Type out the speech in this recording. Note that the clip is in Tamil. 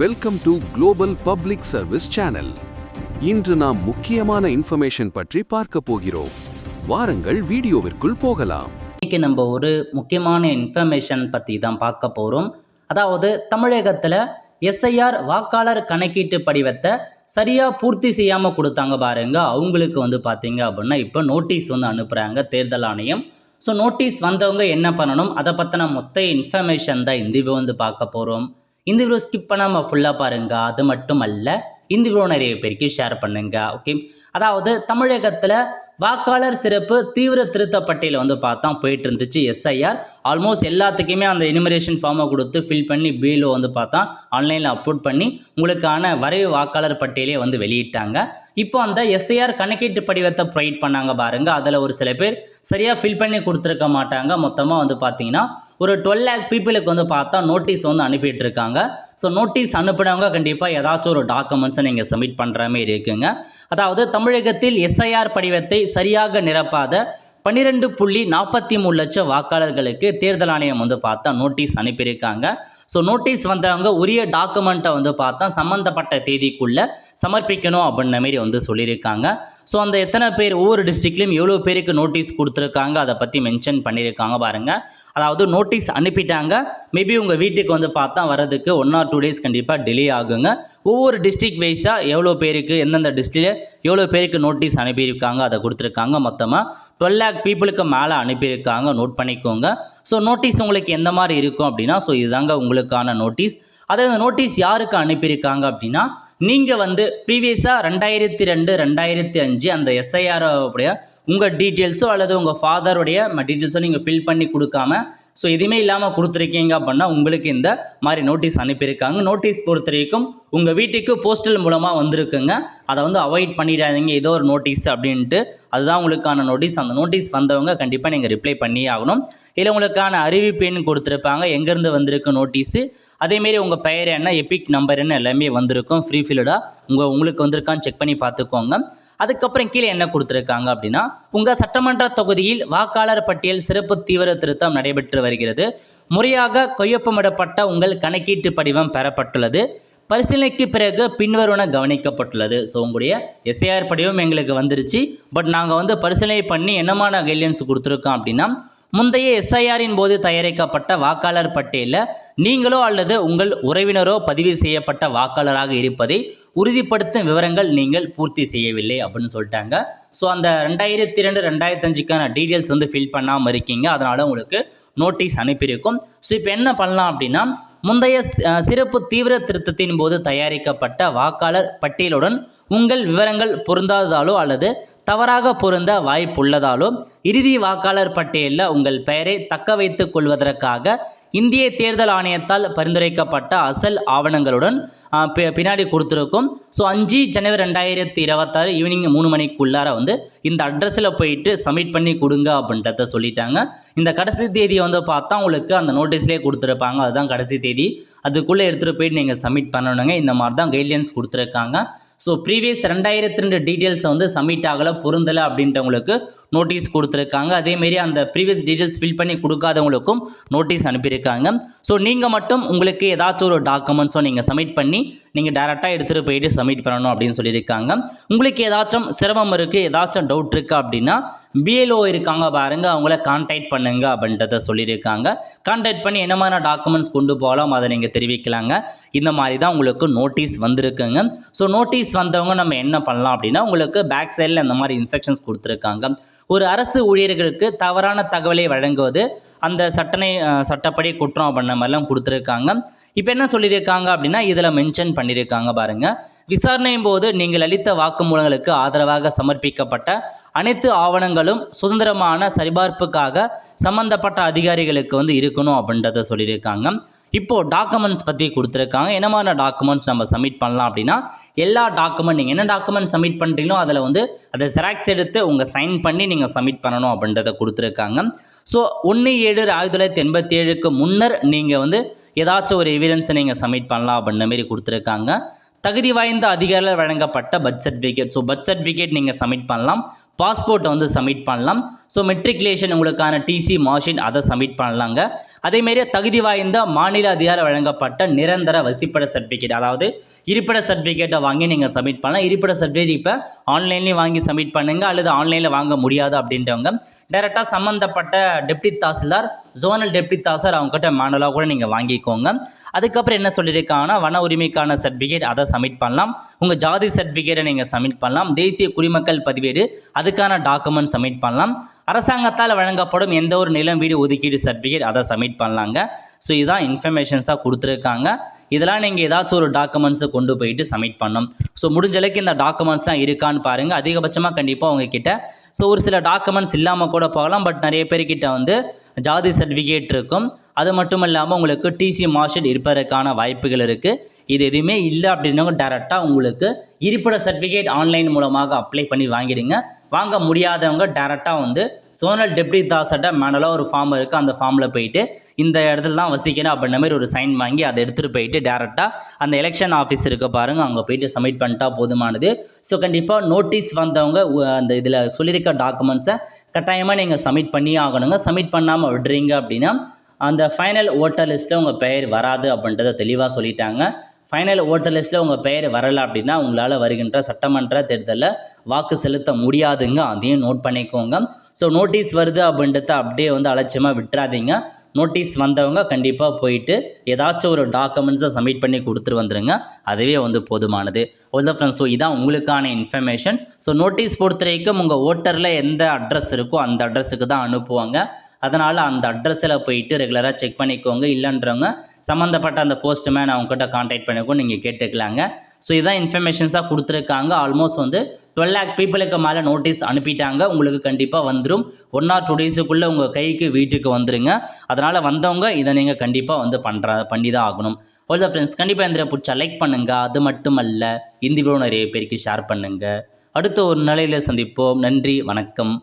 Welcome to global public service channel இன்று நாம் முக்கியமான இன்ஃபர்மேஷன் பற்றி பார்க்க போகிறோம். வாருங்கள் வீடியோவிற்குள் போகலாம். இன்னைக்கு நம்ம ஒரு முக்கியமான இன்ஃபர்மேஷன் பற்றி தான் பார்க்க போகிறோம் அதாவது தமிழகத்தில் எஸ்ஐஆர் வாக்காளர் கணக்கீட்டு படிவத்தை சரியாக பூர்த்தி செய்யாமல் கொடுத்தாங்க பாருங்க. அவங்களுக்கு வந்து பார்த்தீங்க அப்படின்னா இப்போ நோட்டீஸ் வந்து அனுப்புகிறாங்க தேர்தல் ஆணையம். ஸோ நோட்டீஸ் வந்தவங்க என்ன பண்ணணும்? அதை பற்றின மொத்த இன்ஃபர்மேஷன் தான் இந்த வந்து பார்க்க போகிறோம் இந்த வீடியோ ஸ்கிப் பண்ணாமல் ஃபுல்லாக பாருங்க. அது மட்டும் அல்ல இந்த வீடியோ நிறைய பேருக்கு ஷேர் பண்ணுங்கள் ஓகே அதாவது தமிழகத்தில் வாக்காளர் சிறப்பு தீவிர திருத்த பட்டியலில் வந்து பார்த்தா போயிட்டு இருந்துச்சு எஸ்ஐஆர் ஆல்மோஸ்ட் எல்லாத்துக்குமே அந்த எனுமரேஷன் ஃபார்மை கொடுத்து ஃபில் பண்ணி பிலோ வந்து பார்த்தா ஆன்லைனில் அப்லோட் பண்ணி உங்களுக்கான வரைவு வாக்காளர் பட்டியலே வந்து வெளியிட்டாங்க. இப்போ அந்த எஸ்ஐஆர் கணக்கீட்டு படிவத்தை ப்ரொவைட் பண்ணாங்க பாருங்க. அதில் ஒரு சில பேர் சரியாக ஃபில் பண்ணி கொடுத்துருக்க மாட்டாங்க. மொத்தமாக வந்து பார்த்தீங்கன்னா ஒரு டுவெல் லேக் பீப்புளுக்கு வந்து பார்த்தா நோட்டீஸ் வந்து அனுப்பிட்டு இருக்காங்க ஸோ நோட்டீஸ் அனுப்பினவங்க கண்டிப்பாக ஏதாச்சும் ஒரு டாக்குமெண்ட்ஸை நீங்கள் சப்மிட் பண்ணுற மாதிரி இருக்குங்க. அதாவது தமிழகத்தில் எஸ்ஐஆர் படிவத்தை சரியாக நிரப்பாத பன்னிரெண்டு புள்ளி நாற்பத்தி மூணு லட்சம் வாக்காளர்களுக்கு தேர்தல் ஆணையம் வந்து பார்த்தா நோட்டீஸ் அனுப்பியிருக்காங்க. ஸோ நோட்டீஸ் வந்தவங்க உரிய டாக்குமெண்ட்டை வந்து பார்த்தா சம்மந்தப்பட்ட தேதிக்குள்ளே சமர்ப்பிக்கணும் அப்படின்ன மாரி வந்து சொல்லியிருக்காங்க. ஸோ அந்த எத்தனை பேர் ஒவ்வொரு டிஸ்ட்ரிக்ட்லையும் எவ்வளோ பேருக்கு நோட்டீஸ் கொடுத்துருக்காங்க அதை பற்றி மென்ஷன் பண்ணியிருக்காங்க பாருங்கள் அதாவது நோட்டீஸ் அனுப்பிட்டாங்க. மேபி உங்கள் வீட்டுக்கு வந்து பார்த்தா வர்றதுக்கு ஒன் ஆர் டூ டேஸ் கண்டிப்பாக டிலே ஆகுங்க. ஒவ்வொரு டிஸ்ட்ரிக்ட் வைஸாக எவ்வளோ பேருக்கு எந்தெந்த டிஸ்ட்ரிக்டில் எவ்வளோ பேருக்கு நோட்டீஸ் அனுப்பியிருக்காங்க அதை கொடுத்துருக்காங்க மொத்தமாக டுவெல் லேக் பீப்புளுக்கு மேலே அனுப்பியிருக்காங்க நோட் பண்ணிக்கோங்க. ஸோ நோட்டீஸ் உங்களுக்கு எந்த மாதிரி இருக்கும் அப்படின்னா ஸோ இதுதாங்க உங்களுக்கான நோட்டீஸ் அதே அந்த நோட்டீஸ் யாருக்கு அனுப்பியிருக்காங்க அப்படின்னா நீங்கள் வந்து ப்ரீவியஸாக ரெண்டாயிரத்தி ரெண்டு ரெண்டாயிரத்தி அஞ்சு அந்த எஸ்ஐஆர் உடைய உங்கள் டீட்டெயில்ஸோ அல்லது உங்கள் ஃபாதருடைய டீட்டெயில்ஸோ நீங்கள் ஃபில் பண்ணி கொடுக்காம ஸோ எதுவுமே இல்லாமல் கொடுத்துருக்கீங்க அப்படின்னா உங்களுக்கு இந்த மாதிரி நோட்டீஸ் அனுப்பியிருக்காங்க. நோட்டீஸ் பொறுத்த வரைக்கும் உங்கள் வீட்டுக்கு போஸ்டல் மூலமாக வந்திருக்குங்க. அதை வந்து அவாய்ட் பண்ணிடாதீங்க. ஏதோ ஒரு நோட்டீஸ் அப்படின்ட்டு. அதுதான் உங்களுக்கான நோட்டீஸ் அந்த நோட்டீஸ் வந்தவங்க கண்டிப்பாக நீங்கள் ரிப்ளை பண்ணியே ஆகணும். இல்லை உங்களுக்கான அறிவிப்புன்னு கொடுத்துருப்பாங்க. எங்கேருந்து வந்திருக்கு நோட்டீஸு அதேமாரி உங்கள் பெயர் என்ன எபிக் நம்பர் என்ன எல்லாமே வந்திருக்கும். ஃப்ரீ ஃபில்டாக உங்கள் உங்களுக்கு வந்திருக்கான்னு செக் பண்ணி பார்த்துக்கோங்க. அதுக்கப்புறம் கீழே என்ன கொடுத்துருக்காங்க அப்படின்னா உங்கள் சட்டமன்ற தொகுதியில் வாக்காளர் பட்டியல் சிறப்பு தீவிர திருத்தம் நடைபெற்று வருகிறது. முறையாக கையொப்பமிடப்பட்ட உங்கள் கணக்கீட்டு படிவம் பெறப்பட்டுள்ளது. பரிசீலனைக்கு பிறகு பின்வருவன கவனிக்கப்பட்டுள்ளது. ஸோ உங்களுடைய எஸ்ஏஆர் படிவம் எங்களுக்கு வந்துருச்சு. பட் நாங்கள் வந்து பரிசீலனை பண்ணி என்னமான கைட்லைன்ஸ் கொடுத்துருக்கோம் அப்படின்னா முந்தைய எஸ்ஐஆரின் போது தயாரிக்கப்பட்ட வாக்காளர் பட்டியலில் நீங்களோ அல்லது உங்கள் உறவினரோ பதிவு செய்யப்பட்ட வாக்காளராக இருப்பதை உறுதிப்படுத்தும் விவரங்கள் நீங்கள் பூர்த்தி செய்யவில்லை அப்படின்னு சொல்லிட்டாங்க. ஸோ அந்த ரெண்டாயிரத்தி ரெண்டு ரெண்டாயிரத்தஞ்சுக்கான டீட்டெயில்ஸ் வந்து ஃபில் பண்ணாமல் இருக்கீங்க. அதனால் உங்களுக்கு நோட்டீஸ் அனுப்பியிருக்கும். ஸோ இப்போ என்ன பண்ணலாம் அப்படின்னா முந்தைய சிறப்பு தீவிர திருத்தத்தின் போது தயாரிக்கப்பட்ட வாக்காளர் பட்டியலுடன் உங்கள் விவரங்கள் பொருந்தாததாலோ அல்லது தவறாக பொருந்த வாய்ப்புள்ளதாலோ இறுதி வாக்காளர் பட்டியலில் உங்கள் பெயரை தக்க வைத்துக் கொள்வதற்காக இந்திய தேர்தல் ஆணையத்தால் பரிந்துரைக்கப்பட்ட அசல் ஆவணங்களுடன் பி- பின்னாடி கொடுத்துருக்கும். ஸோ அஞ்சு ஜனவரி ரெண்டாயிரத்தி இருபத்தாறு ஈவினிங் மூணு மணிக்குள்ளார வந்து இந்த அட்ரஸில் போயிட்டு சப்மிட் பண்ணி கொடுங்க அப்படின்றத சொல்லிட்டாங்க. இந்த கடைசி தேதியை வந்து பார்த்தா உங்களுக்கு அந்த நோட்டீஸ்லேயே கொடுத்துருப்பாங்க. அதுதான் கடைசி தேதி. அதுக்குள்ளே எடுத்துகிட்டு போயிட்டு நீங்கள் சப்மிட் பண்ணணுங்க. இந்த மாதிரி தான் கைட்லைன்ஸ் கொடுத்துருக்காங்க. ஸோ ப்ரீவியஸ் ரெண்டாயிரத்தி ரெண்டு டீட்டெயில்ஸை வந்து சப்மிட் ஆகலை பொருந்தலை அப்படின்றவங்களுக்கு நோட்டீஸ் கொடுத்துருக்காங்க. அதேமாரி அந்த ப்ரீவியஸ் டீட்டெயில்ஸ் ஃபில் பண்ணி கொடுக்காதவங்களுக்கும் நோட்டீஸ் அனுப்பியிருக்காங்க. ஸோ நீங்கள் மட்டும் உங்களுக்கு ஏதாச்சும் ஒரு டாக்குமெண்ட்ஸோ நீங்கள் சப்மிட் பண்ணி நீங்கள் டேரெக்டாக எடுத்துகிட்டு போயிட்டு சப்மிட் பண்ணணும் அப்படின்னு சொல்லியிருக்காங்க. உங்களுக்கு ஏதாச்சும் சிரமம் இருக்குது ஏதாச்சும் டவுட் இருக்குது அப்படின்னா பிஎல்ஓ இருக்காங்க பாருங்கள் அவங்கள கான்டாக்ட் பண்ணுங்க அப்படின்றத சொல்லியிருக்காங்க. கான்டாக்ட் பண்ணி என்ன மாதிரி டாக்குமெண்ட்ஸ் கொண்டு போகலாம் அதை நீங்கள் தெரிவிக்கலாங்க. இந்த மாதிரி தான் உங்களுக்கு நோட்டீஸ் வந்திருக்குங்க. ஸோ நோட்டீஸ் வந்தவங்க நம்ம என்ன பண்ணலாம் அப்படின்னா உங்களுக்கு பேக் சைடில் இந்த மாதிரி இன்ஸ்ட்ரக்ஷன்ஸ் கொடுத்துருக்காங்க. ஒரு அரசு ஊழியர்களுக்கு தவறான தகவலை வழங்குவது அந்த சட்டனை சட்டப்படி குற்றம் அப்படின்ற மாதிரிலாம் கொடுத்துருக்காங்க. இப்போ என்ன சொல்லியிருக்காங்க அப்படின்னா இதில் மென்ஷன் பண்ணியிருக்காங்க பாருங்கள் விசாரணையின் போது நீங்கள் அளித்த வாக்குமூலங்களுக்கு ஆதரவாக சமர்ப்பிக்கப்பட்ட அனைத்து ஆவணங்களும் சுதந்திரமான சரிபார்ப்புக்காக சம்பந்தப்பட்ட அதிகாரிகளுக்கு வந்து இருக்கணும் அப்படின்றத சொல்லியிருக்காங்க. இப்போது டாக்குமெண்ட்ஸ் பற்றி கொடுத்துருக்காங்க. என்ன மாதிரி டாக்குமெண்ட்ஸ் நம்ம சப்மிட் பண்ணலாம் அப்படின்னா எல்லா டாக்குமெண்ட் நீங்கள் என்ன டாக்குமெண்ட் சப்மிட் பண்ணுறீங்களோ அதில் வந்து அதை ஜெராக்ஸ் எடுத்து உங்கள் சைன் பண்ணி நீங்கள் சப்மிட் பண்ணணும் அப்படின்றத கொடுத்துருக்காங்க. ஸோ ஒன்று ஏழு ஆயிரத்தி தொள்ளாயிரத்தி எண்பத்தி ஏழுக்கு முன்னர் நீங்கள் வந்து ஏதாச்சும் ஒரு எவிடன்ஸை நீங்கள் சப்மிட் பண்ணலாம் அப்படின்ற மாரி கொடுத்துருக்காங்க. தகுதி வாய்ந்த அதிகாரிகள் வழங்கப்பட்ட birth certificate so birth certificate நீங்கள் சப்மிட் பண்ணலாம். பாஸ்போர்ட்டை வந்து சப்மிட் பண்ணலாம். ஸோ மெட்ரிகுலேஷன் உங்களுக்கான டிசி மார்க்ஷீட் அதை சப்மிட் பண்ணலாங்க. அதேமாரி தகுதி வாய்ந்த மாநில அதிகாரம் வழங்கப்பட்ட நிரந்தர வசிப்பட சர்டிஃபிகேட் அதாவது இருப்பிட சர்டிஃபிகேட்டை வாங்கி நீங்கள் சப்மிட் பண்ணலாம். இருப்பிட சர்டிஃபிகேட் இப்போ ஆன்லைன்லேயும் வாங்கி சப்மிட் பண்ணுங்கள் அல்லது ஆன்லைனில் வாங்க முடியாது அப்படின்றவங்க. டைரெக்டாக சம்மந்தப்பட்ட டெப்டி தாசில்தார் ஜோனல் டெப்டி தாசர் அவங்ககிட்ட மேனுவலாக கூட நீங்கள் வாங்கிக்கோங்க. அதுக்கப்புறம் என்ன சொல்லியிருக்காங்கன்னா வன உரிமைக்கான சர்டிஃபிகேட் அதை சப்மிட் பண்ணலாம். உங்கள் ஜாதி சர்டிஃபிகேட்டை நீங்கள் சப்மிட் பண்ணலாம். தேசிய குடிமக்கள் பதிவேடு அதுக்கான டாக்குமெண்ட் சப்மிட் பண்ணலாம். அரசாங்கத்தால் வழங்கப்படும் எந்த ஒரு நிலம் வீடு ஒதுக்கீடு சர்டிஃபிகேட் அதை சப்மிட் பண்ணலாங்க. ஸோ இதுதான் இன்ஃபர்மேஷன்ஸாக கொடுத்துருக்காங்க. இதெல்லாம் நீங்கள் ஏதாச்சும் ஒரு டாக்குமெண்ட்ஸை கொண்டு போயிட்டு சப்மிட் பண்ணணும். ஸோ முடிஞ்சளவுக்கு இந்த டாக்குமெண்ட்ஸ்லாம் இருக்கான்னு பாருங்கள் அதிகபட்சமாக கண்டிப்பாக உங்ககிட்ட ஸோ ஒரு சில டாக்குமெண்ட்ஸ் இல்லாமல் கூட போகலாம். பட் நிறைய பேர்கிட்ட வந்து ஜாதி சர்டிஃபிகேட் இருக்கும். அது மட்டும் இல்லாமல் உங்களுக்கு டிசி மார்க்ஷீட் இருப்பதற்கான வாய்ப்புகள் இருக்குது இது எதுவுமே இல்லை அப்படின்னவங்க டேரெக்டாக உங்களுக்கு இருப்பிட சர்டிஃபிகேட் ஆன்லைன் மூலமாக அப்ளை பண்ணி வாங்கிடுங்க. வாங்க முடியாதவங்க டேரெக்டாக வந்து சோனல் டெப்டி தாசட்ட மேனலாக ஒரு ஃபார்ம் இருக்குது அந்த ஃபார்மில் போயிட்டு இந்த இடத்துல தான் வசிக்கணும் அப்படின்ற மாதிரி ஒரு சைன் வாங்கி அதை எடுத்துகிட்டு போயிட்டு டேரெக்டாக அந்த எலெக்ஷன் ஆஃபீஸ் இருக்க பாருங்கள் அங்கே போயிட்டு சப்மிட் பண்ணிட்டா போதுமானது. ஸோ கண்டிப்பாக நோட்டீஸ் வந்தவங்க அந்த இதில் சொல்லியிருக்க டாக்குமெண்ட்ஸை கட்டாயமாக நீங்கள் சப்மிட் பண்ணியே ஆகணுங்க. சப்மிட் பண்ணாமல் விடுறீங்க அப்படின்னா அந்த ஃபைனல் ஓட்டர் லிஸ்ட்டில் உங்கள் பெயர் வராது அப்படின்றத தெளிவாக சொல்லிட்டாங்க. ஃபைனல் ஓட்டர் லிஸ்ட்டில் உங்கள் பெயர் வரலை அப்படின்னா உங்களால் வருகின்ற சட்டமன்ற தேர்தலில் வாக்கு செலுத்த முடியாதுங்க. அதையும் நோட் பண்ணிக்கோங்க. ஸோ நோட்டீஸ் வருது அப்படின்றத அப்படியே வந்து அலட்சியமாக விட்டுறாதீங்க. நோட்டீஸ் வந்தவங்க கண்டிப்பாக போயிட்டு ஏதாச்சும் ஒரு டாக்குமெண்ட்ஸை சப்மிட் பண்ணி கொடுத்துட்டு வந்துருங்க. அதுவே வந்து போதுமானது. அவ்வளோ ஃப்ரெண்ட்ஸ் ஸோ இதான் உங்களுக்கான இன்ஃபர்மேஷன் ஸோ நோட்டீஸ் பொறுத்த வரைக்கும் உங்கள் ஓட்டரில் எந்த அட்ரஸ் இருக்கோ அந்த அட்ரஸுக்கு தான் அனுப்புவாங்க. அதனால் அந்த அட்ரஸில் போயிட்டு ரெகுலராக செக் பண்ணிக்கோங்க. இல்லைன்றவங்க சம்மந்தப்பட்ட அந்த போஸ்ட்மேன் அவங்ககிட்ட காண்டாக்ட் பண்ணிக்கோ நீங்கள் கேட்டுக்கலாங்க. ஸோ இதான் இன்ஃபர்மேஷன்ஸாக கொடுத்துருக்காங்க. ஆல்மோஸ்ட் வந்து டுவெல் லேக் பீப்புளுக்கு மேலே நோட்டீஸ் அனுப்பிட்டாங்க. உங்களுக்கு கண்டிப்பாக வந்துடும் ஒன் ஆர் டூ டேஸுக்குள்ளே உங்கள் கைக்கு வீட்டுக்கு வந்துருங்க. அதனால் வந்தவங்க இதை நீங்கள் கண்டிப்பாக வந்து பண்ணுற பண்ணி தான் ஆகணும் அவ்வளோதான் ஃப்ரெண்ட்ஸ் கண்டிப்பாக இந்த பிடிச்சா லைக் பண்ணுங்கள் அது மட்டுமல்ல இந்த வீடியோ நிறைய பேருக்கு ஷேர் பண்ணுங்கள் அடுத்த ஒரு நிலையில் சந்திப்போம். நன்றி வணக்கம்.